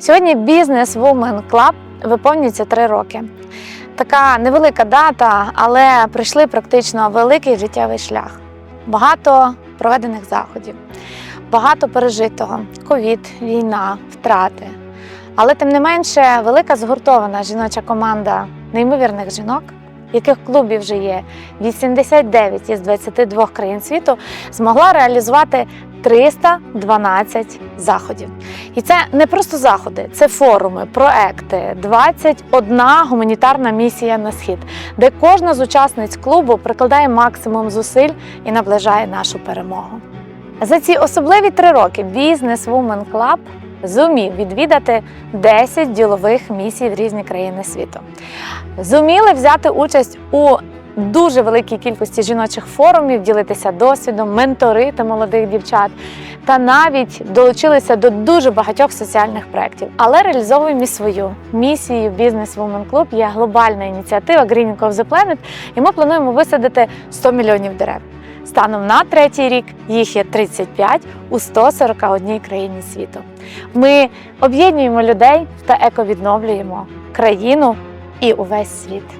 Сьогодні бізнес Women Club виповнюється три роки. Така невелика дата, але пройшли практично великий життєвий шлях. Багато проведених заходів, багато пережитого: ковід, війна, втрати. Але тим не менше, велика згуртована жіноча команда неймовірних жінок, яких клубі вже є 89 із 22 країн світу, змогла реалізувати 312 заходів. І це не просто заходи, це форуми, проекти, 21 гуманітарна місія на схід, де кожна з учасниць клубу прикладає максимум зусиль і наближає нашу перемогу. За ці особливі три роки Business Women Club зумів відвідати 10 ділових місій в різні країни світу. Зуміли взяти участь у дуже великій кількості жіночих форумів, ділитися досвідом, менторити молодих дівчат та навіть долучилися до дуже багатьох соціальних проєктів. Але реалізовуємо і свою місію Business Women Club є глобальна ініціатива Greening of the Planet, і ми плануємо висадити 100 мільйонів дерев. Станом на третій рік їх є 35 у 141 країні світу. Ми об'єднуємо людей та ековідновлюємо країну і увесь світ.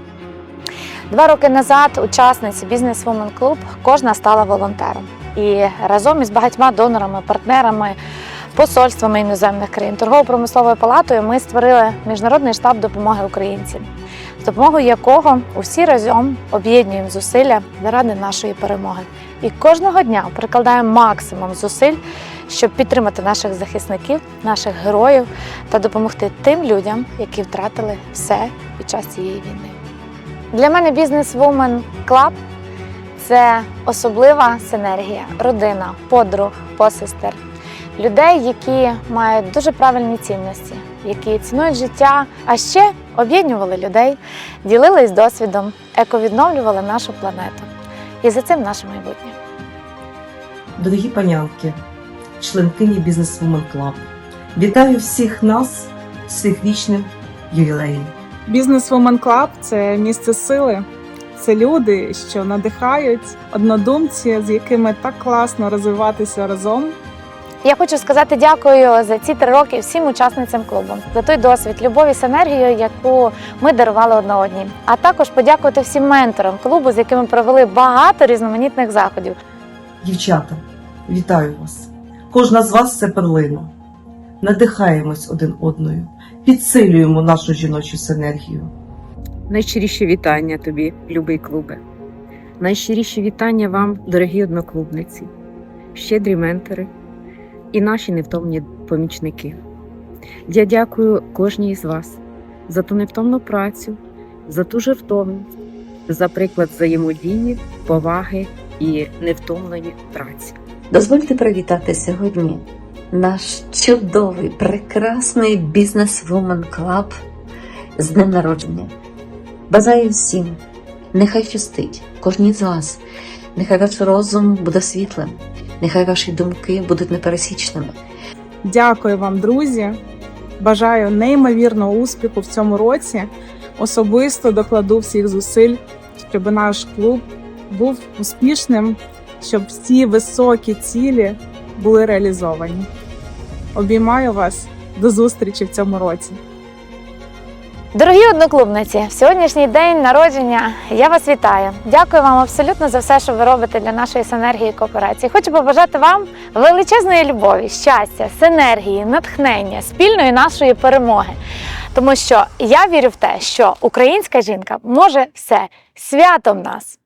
Два роки назад учасниці Women Club кожна стала волонтером. І разом із багатьма донорами, партнерами, посольствами іноземних країн, торгово-промисловою палатою ми створили міжнародний штаб допомоги українцям, з допомогою якого усі разом об'єднуємо зусилля заради нашої перемоги. І кожного дня прикладаємо максимум зусиль, щоб підтримати наших захисників, наших героїв та допомогти тим людям, які втратили все під час цієї війни. Для мене бізнес Women Club це особлива синергія, родина, подруг, посестер, людей, які мають дуже правильні цінності, які цінують життя, а ще об'єднували людей, ділились досвідом, ековідновлювали нашу планету. І за цим наше майбутнє. Дорогі панянки, членкині Business Women Club, вітаю всіх нас з їх вічним ювілеєм. Бізнес Women Club – це місце сили. Це люди, що надихають однодумці, з якими так класно розвиватися разом. Я хочу сказати дякую за ці три роки всім учасницям клубу за той досвід, любов і синергію, яку ми дарували одна одній. А також подякувати всім менторам клубу, з якими провели багато різноманітних заходів. Дівчата, вітаю вас! Кожна з вас це перлина. Надихаємось один одною, підсилюємо нашу жіночу синергію. Найщиріші вітання тобі, любий клубе. Найщиріші вітання вам, дорогі одноклубниці, щедрі ментори і наші невтомні помічники. Я дякую кожній із вас за ту невтомну працю, за ту жертовність, за приклад взаємодії, поваги і невтомної праці. Дозвольте привітати сьогодні наш чудовий, прекрасний бізнес Woman Club з днем народження. Бажаю всім, нехай щастить, кожній з вас, нехай ваш розум буде світлим, нехай ваші думки будуть непересічними. Дякую вам, друзі! Бажаю неймовірного успіху в цьому році. Особисто докладу всіх зусиль, щоб наш клуб був успішним, щоб всі високі цілі були реалізовані. Обіймаю вас до зустрічі в цьому році. Дорогі одноклубниці, в сьогоднішній день народження я вас вітаю. Дякую вам абсолютно за все, що ви робите для нашої синергії і кооперації. Хочу побажати вам величезної любові, щастя, синергії, натхнення, спільної нашої перемоги. Тому що я вірю в те, що українська жінка може все святом нас.